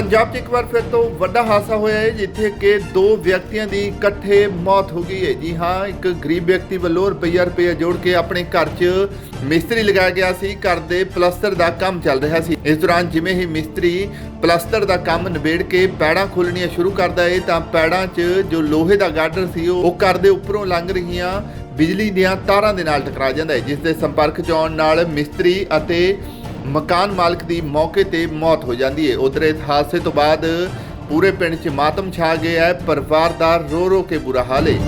ਪੰਜਾਬ 'ਚ ਇੱਕ ਵਾਰ ਫਿਰ ਤੋਂ ਵੱਡਾ ਹਾਦਸਾ ਹੋਇਆ ਹੈ, ਜਿੱਥੇ ਕਿ ਦੋ ਵਿਅਕਤੀਆਂ ਦੀ ਇਕੱਠੇ ਮੌਤ ਹੋ ਗਈ ਹੈ। ਜੀ ਹਾਂ, ਇੱਕ ਗਰੀਬ ਵਿਅਕਤੀ ਵੱਲੋਂ ਰੁਪਈਆ ਰੁਪਈਆ ਜੋੜ ਕੇ ਆਪਣੇ ਘਰ 'ਚ ਮਿਸਤਰੀ ਲਗਾਇਆ ਗਿਆ ਸੀ। ਘਰ ਦੇ ਪਲਸਤਰ ਦਾ ਕੰਮ ਚੱਲ ਰਿਹਾ ਸੀ। ਇਸ ਦੌਰਾਨ ਜਿਵੇਂ ਹੀ ਮਿਸਤਰੀ ਪਲਸਤਰ ਦਾ ਕੰਮ ਨਿਬੇੜ ਕੇ ਪੈੜਾਂ ਖੋਲਣੀਆਂ ਸ਼ੁਰੂ ਕਰਦਾ ਹੈ, ਤਾਂ ਪੈੜਾਂ 'ਚ ਜੋ ਲੋਹੇ ਦਾ ਗਾਰਡਰ ਸੀ ਉਹ ਘਰ ਦੇ ਉੱਪਰੋਂ ਲੰਘ ਰਹੀਆਂ ਬਿਜਲੀ ਦੀਆਂ ਤਾਰਾਂ ਦੇ ਨਾਲ ਟਕਰਾ ਜਾਂਦਾ ਹੈ, ਜਿਸ ਦੇ ਸੰਪਰਕ 'ਚ ਆਉਣ ਨਾਲ ਮਿਸਤਰੀ ਅਤੇ ਮਕਾਨ ਮਾਲਕ ਦੀ ਮੌਕੇ ਤੇ ਮੌਤ ਹੋ ਜਾਂਦੀ ਹੈ। ਉਧਰ ਇਸ ਹਾਦਸੇ ਤੋਂ ਬਾਅਦ ਪੂਰੇ ਪਿੰਡ 'ਚ ਮਾਤਮ ਛਾ ਗਿਆ ਹੈ। ਪਰਿਵਾਰ ਦਾ ਰੋ ਰੋ ਕੇ ਬੁਰਾ ਹਾਲ ਹੈ।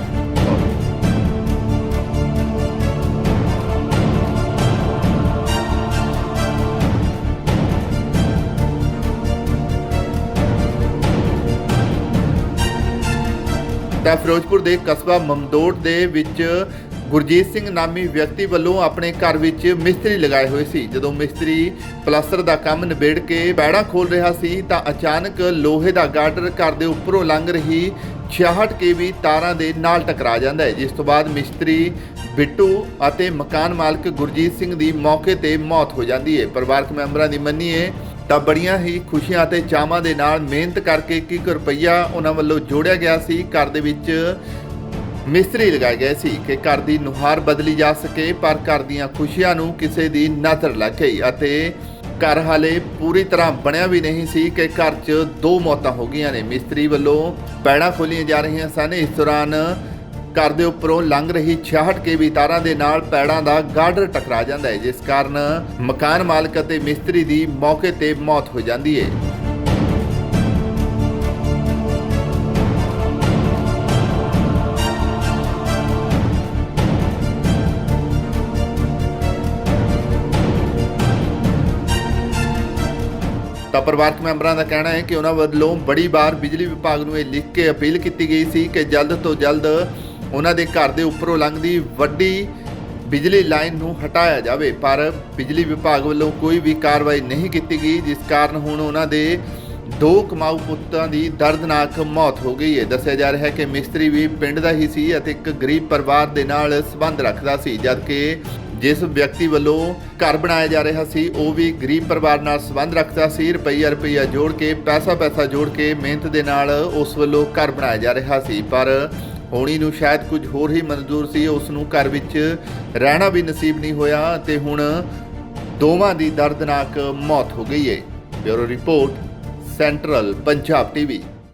ਤਾਂ ਫਿਰੋਜ਼ਪੁਰ ਦੇ ਕਸਬਾ ਮਮਦੋਟ ਦੇ ਵਿੱਚ ਗੁਰਜੀਤ ਸਿੰਘ ਨਾਮੀ ਵਿਅਕਤੀ ਵੱਲੋਂ ਆਪਣੇ ਘਰ ਵਿੱਚ ਮਿਸਤਰੀ ਲਗਾਏ ਹੋਏ ਸੀ। ਜਦੋਂ ਮਿਸਤਰੀ ਪਲਾਸਟਰ ਦਾ ਕੰਮ ਨਿਬੇੜ ਕੇ ਪੈੜਾ ਖੋਲ ਰਿਹਾ ਸੀ, ਤਾਂ ਅਚਾਨਕ ਲੋਹੇ ਦਾ ਗਾਰਡਰ ਘਰ ਦੇ ਉੱਪਰੋਂ ਲੰਘ ਰਹੀ 66 ਕੇਵੀ ਤਾਰਾਂ ਦੇ ਨਾਲ ਟਕਰਾ ਜਾਂਦਾ ਹੈ, ਜਿਸ ਤੋਂ ਬਾਅਦ ਮਿਸਤਰੀ ਬਿੱਟੂ ਅਤੇ ਮਕਾਨ ਮਾਲਕ ਗੁਰਜੀਤ ਸਿੰਘ ਦੀ ਮੌਕੇ ਤੇ ਮੌਤ ਹੋ ਜਾਂਦੀ ਹੈ। ਪਰਿਵਾਰਕ ਮੈਂਬਰਾਂ ਦੀ ਮੰਨੀਏ ਤਾਂ ਬੜੀਆਂ ਹੀ ਖੁਸ਼ੀਆਂ ਅਤੇ ਚਾਵਾਂ ਦੇ ਨਾਲ ਮਿਹਨਤ ਕਰਕੇ 1 ਰੁਪਈਆ ਉਹਨਾਂ ਵੱਲੋਂ ਜੋੜਿਆ ਗਿਆ ਸੀ। ਘਰ ਦੇ ਵਿੱਚ ਮਿਸਤਰੀ ਲਗਾਏ ਗਏ ਸੀ ਕਿ ਘਰ ਦੀ ਨੁਹਾਰ ਬਦਲੀ ਜਾ ਸਕੇ, ਪਰ ਘਰ ਦੀਆਂ ਖੁਸ਼ੀਆਂ ਨੂੰ ਕਿਸੇ ਦੀ ਨਜ਼ਰ ਲੱਗ ਗਈ ਅਤੇ ਘਰ ਹਾਲੇ ਪੂਰੀ ਤਰ੍ਹਾਂ ਬਣਿਆ ਵੀ ਨਹੀਂ ਸੀ ਕਿ ਘਰ 'ਚ ਦੋ ਮੌਤਾਂ ਹੋ ਗਈਆਂ ਨੇ। ਮਿਸਤਰੀ ਵੱਲੋਂ ਪੈੜਾਂ ਖੋਲੀਆਂ ਜਾ ਰਹੀਆਂ ਸਨ। ਇਸ ਦੌਰਾਨ ਘਰ ਦੇ ਉੱਪਰੋਂ ਲੰਘ ਰਹੀ 66 ਕੇਵੀ ਤਾਰਾਂ ਦੇ ਨਾਲ ਪੈੜਾਂ ਦਾ ਗਾਰਡਰ ਟਕਰਾ ਜਾਂਦਾ ਹੈ, ਜਿਸ ਕਾਰਨ ਮਕਾਨ ਮਾਲਕ ਅਤੇ ਮਿਸਤਰੀ ਦੀ ਮੌਕੇ ਤੇ ਮੌਤ ਹੋ ਜਾਂਦੀ ਹੈ। ਤਾਂ ਪਰਿਵਾਰਕ ਮੈਂਬਰਾਂ ਦਾ ਕਹਿਣਾ ਹੈ ਕਿ ਉਹਨਾਂ ਵੱਲੋਂ ਬੜੀ ਵਾਰ ਬਿਜਲੀ ਵਿਭਾਗ ਨੂੰ ਇਹ ਲਿਖ ਕੇ ਅਪੀਲ ਕੀਤੀ ਗਈ ਸੀ ਕਿ ਜਲਦ ਤੋਂ ਜਲਦ ਉਹਨਾਂ ਦੇ ਘਰ ਦੇ ਉੱਪਰੋਂ ਲੰਘਦੀ ਵੱਡੀ ਬਿਜਲੀ ਲਾਈਨ ਨੂੰ ਹਟਾਇਆ ਜਾਵੇ। ਪਰ ਬਿਜਲੀ ਵਿਭਾਗ ਵੱਲੋਂ ਕੋਈ ਵੀ ਕਾਰਵਾਈ ਨਹੀਂ ਕੀਤੀ ਗਈ, ਜਿਸ ਕਾਰਨ ਹੁਣ ਉਹਨਾਂ ਦੇ ਦੋ ਕਮਾਊ ਪੁੱਤਾਂ ਦੀ ਦਰਦਨਾਕ ਮੌਤ ਹੋ ਗਈ ਹੈ। ਦੱਸਿਆ ਜਾ ਰਿਹਾ ਹੈ ਕਿ ਮਿਸਤਰੀ ਵੀ ਪਿੰਡ ਦਾ ਹੀ ਸੀ ਅਤੇ ਇੱਕ ਗਰੀਬ ਪਰਿਵਾਰ ਦੇ ਨਾਲ ਸੰਬੰਧ ਰੱਖਦਾ ਸੀ, ਜਦਕਿ ਜਿਸ ਵਿਅਕਤੀ ਵੱਲੋਂ ਘਰ ਬਣਾਇਆ ਜਾ ਰਿਹਾ ਸੀ, ਉਹ ਵੀ ਗਰੀਬ ਪਰਿਵਾਰ ਨਾਲ ਸੰਬੰਧ ਰੱਖਦਾ ਸੀ, ਰੁਪਈਆ ਰੁਪਈਆ ਜੋੜ ਕੇ, ਪੈਸਾ ਪੈਸਾ ਜੋੜ ਕੇ ਮਿਹਨਤ ਦੇ ਨਾਲ ਉਸ ਵੱਲੋਂ ਘਰ ਬਣਾਇਆ ਜਾ ਰਿਹਾ ਸੀ। ਪਰ ਹੋਣੀ ਨੂੰ ਸ਼ਾਇਦ ਕੁਝ ਹੋਰ ਹੀ ਮਨਜ਼ੂਰ ਸੀ, ਉਸ ਨੂੰ ਘਰ ਵਿੱਚ ਰਹਿਣਾ ਵੀ ਨਸੀਬ ਨਹੀਂ ਹੋਇਆ ਤੇ ਹੁਣ ਦੋਵਾਂ ਦੀ ਦਰਦਨਾਕ ਮੌਤ ਹੋ ਗਈ ਹੈ bureau report, central Punjab TV.